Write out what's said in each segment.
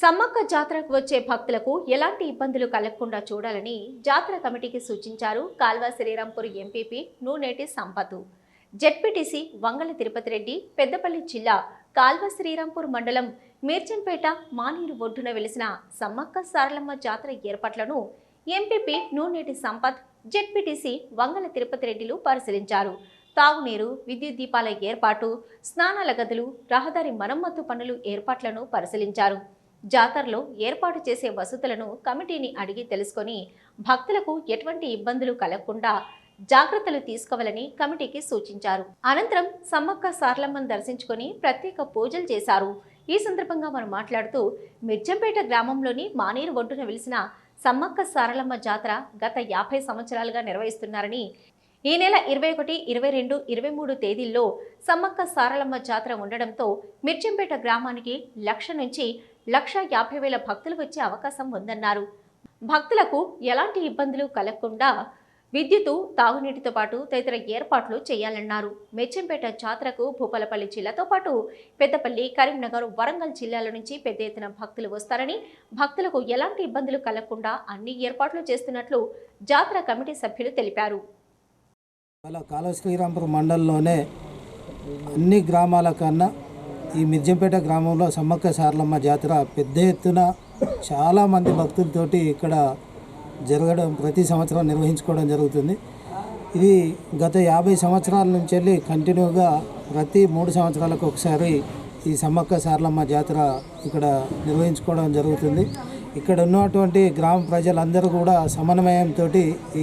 సమ్మక్క జాతరకు వచ్చే భక్తులకు ఎలాంటి ఇబ్బందులు కలగకుండా చూడాలని జాతర కమిటీకి సూచించారు కాల్వ శ్రీరాంపూర్ ఎంపీపీ నూనేటి సంపతు. జెడ్పీటీసీ వంగల తిరుపతి రెడ్డి పెద్దపల్లి జిల్లా కాల్వ శ్రీరాంపూర్ మండలం మీర్చంపేట మానీరు ఒడ్డున వెలిసిన సమ్మక్క సారలమ్మ జాతర ఏర్పాట్లను ఎంపీపీ నూనేటి సంపత్ జెడ్పీటీసీ వంగల తిరుపతి రెడ్డిలు పరిశీలించారు. తాగునీరు విద్యుత్ దీపాల ఏర్పాటు స్నానాల గదులు రహదారి మరమ్మతు పనులు ఏర్పాట్లను పరిశీలించారు. జాతరలో ఏర్పాటు చేసే వసతులను కమిటీని అడిగి తెలుసుకొని భక్తులకు ఎటువంటి ఇబ్బందులు కలగకుండా జాగ్రత్తలు తీసుకోవాలని కమిటీకి సూచించారు. అనంతరం సమ్మక్క సారలమ్మను దర్శించుకొని ప్రత్యేక పూజలు చేశారు. ఈ సందర్భంగా మనం మాట్లాడుతూ మిర్జంపేట గ్రామంలోని మానేరు ఒడ్డున వెలిసిన సమ్మక్క సారలమ్మ జాతర గత యాభై సంవత్సరాలుగా నిర్వహిస్తున్నారని ఈ నెల ఇరవై ఒకటి ఇరవై రెండు ఇరవై మూడు తేదీల్లో సమ్మక్క సారలమ్మ జాతర ఉండడంతో మిర్జంపేట గ్రామానికి లక్ష నుంచి లక్ష యాభై వేల భక్తులు వచ్చే అవకాశం ఉందన్నారు. భక్తులకు ఎలాంటి ఇబ్బందులు కలగకుండా విద్యుత్తు తాగునీటితో పాటు తదితర ఏర్పాట్లు చేయాలన్నారు. మెచ్చంపేట జాతరకు భూపాలపల్లి జిల్లాతో పాటు పెద్దపల్లి కరీంనగర్ వరంగల్ జిల్లాల నుంచి పెద్ద ఎత్తున భక్తులు వస్తారని భక్తులకు ఎలాంటి ఇబ్బందులు కలగకుండా అన్ని ఏర్పాట్లు చేస్తున్నట్లు జాతర కమిటీ సభ్యులు తెలిపారు. అలా మండలంలోనే అన్ని గ్రామాల కన్నా ఈ మిర్జంపేట గ్రామంలో సమ్మక్క సారలమ్మ జాతర పెద్ద ఎత్తున చాలామంది భక్తులతోటి ఇక్కడ జరగడం ప్రతి సంవత్సరం నిర్వహించుకోవడం జరుగుతుంది. ఇది గత యాభై సంవత్సరాల నుంచి వెళ్ళి కంటిన్యూగా ప్రతి మూడు సంవత్సరాలకు ఒకసారి ఈ సమ్మక్క సారలమ్మ జాతర ఇక్కడ నిర్వహించుకోవడం జరుగుతుంది. ఇక్కడ ఉన్నటువంటి గ్రామ ప్రజలందరూ కూడా సమన్వయంతో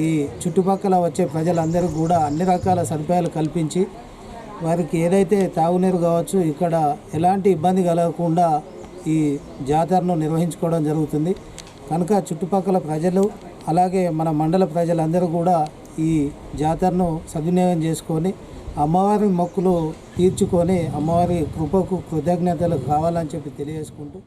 ఈ చుట్టుపక్కల వచ్చే ప్రజలందరూ కూడా అన్ని రకాల సదుపాయాలు కల్పించి వారికి ఏదైతే తాగునీరు కావచ్చు ఇక్కడ ఎలాంటి ఇబ్బంది కలగకుండా ఈ జాతరను నిర్వహించుకోవడం జరుగుతుంది. కనుక చుట్టుపక్కల ప్రజలు అలాగే మన మండల ప్రజలందరూ కూడా ఈ జాతరను సద్వినియోగం చేసుకొని అమ్మవారి మొక్కులు తీర్చుకొని అమ్మవారి కృపకు కృతజ్ఞతలు కావాలని చెప్పి తెలియజేసుకుంటూ